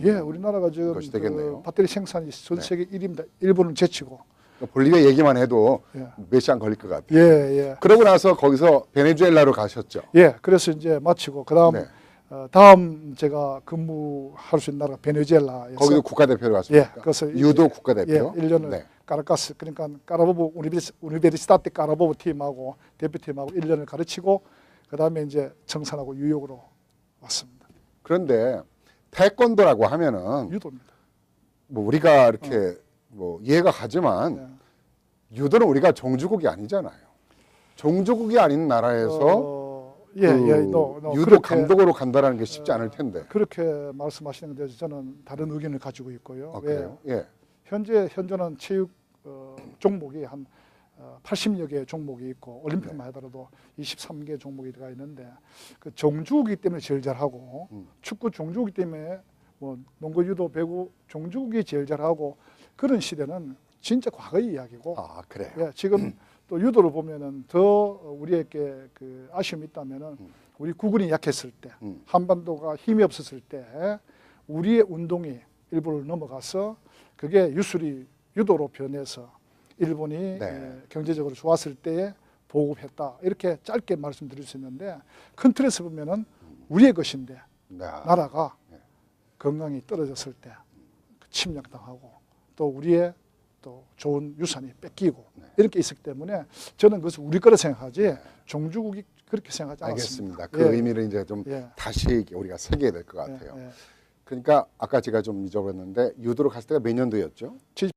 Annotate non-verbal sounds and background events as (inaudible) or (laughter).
예, 우리나라가 지금 것이 그 되겠네요. 배터리 생산이 전 네. 세계 1위입니다. 일본을 제치고. 그러니까 볼리비아 얘기만 해도 예. 몇 시간 걸릴 것 같아요. 예, 예. 그러고 나서 거기서 베네수엘라로 가셨죠. 예, 그래서 이제 마치고 그다음 네. 어, 다음 제가 근무할 수 있는 나라가 베네수엘라에서 거기도 국가대표로 예, 갔습니까? 그래서 이제- 유도 국가대표. 예, 1년을 네. 까라카스 그러니까 까라보보 우니베르시, 우니베르시타테 까라보보 팀하고 대표팀하고 1년을 가르치고 그다음에 이제 청산하고 뉴욕으로 왔습니다. 그런데 태권도라고 하면은 유도입니다. 뭐 우리가 이렇게 뭐 이해가 가지만 예. 유도는 우리가 종주국이 아니잖아요. 종주국이 아닌 나라에서 어, 예, 그 예, 유도 그렇게, 감독으로 간다라는 게 쉽지 않을 텐데. 그렇게 말씀하시는 데 저는 다른 의견을 가지고 있고요. 아, 왜 그래요? 예. 현재 현존한 체육 어, 종목이 한 어, 80여 개 종목이 있고 올림픽만 하더라도 23개 종목이 들어가 있는데 그 종주국이기 때문에 제일 잘하고 음. 축구 종주국이기 때문에 뭐 농구 유도 배구 종주국이 제일 잘하고 그런 시대는 진짜 과거의 이야기고 아 그래요. 예, 지금 (clears throat) 또 유도를 보면은 더 우리에게 그 아쉬움이 있다면은 음. 우리 국군이 약했을 때 음. 한반도가 힘이 없었을 때 우리의 운동이 일본을 넘어가서 그게 유술이 유도로 변해서 일본이 네. 에, 경제적으로 좋았을 때에 보급했다 이렇게 짧게 말씀드릴 수 있는데 큰 틀에서 보면은 우리의 것인데 네. 나라가 네. 건강이 떨어졌을 때 침략당하고 또 우리의 또 좋은 유산이 뺏기고 네. 이렇게 있었기 때문에 저는 그것을 우리 거라 생각하지 종주국이 그렇게 생각하지 않았습니다. 알겠습니다. 그 예. 의미를 이제 좀 예. 다시 우리가 새겨야 될것 예, 같아요. 예. 그러니까 아까 제가 좀 잊어버렸는데 유도로 갔을 때가 몇 년도였죠?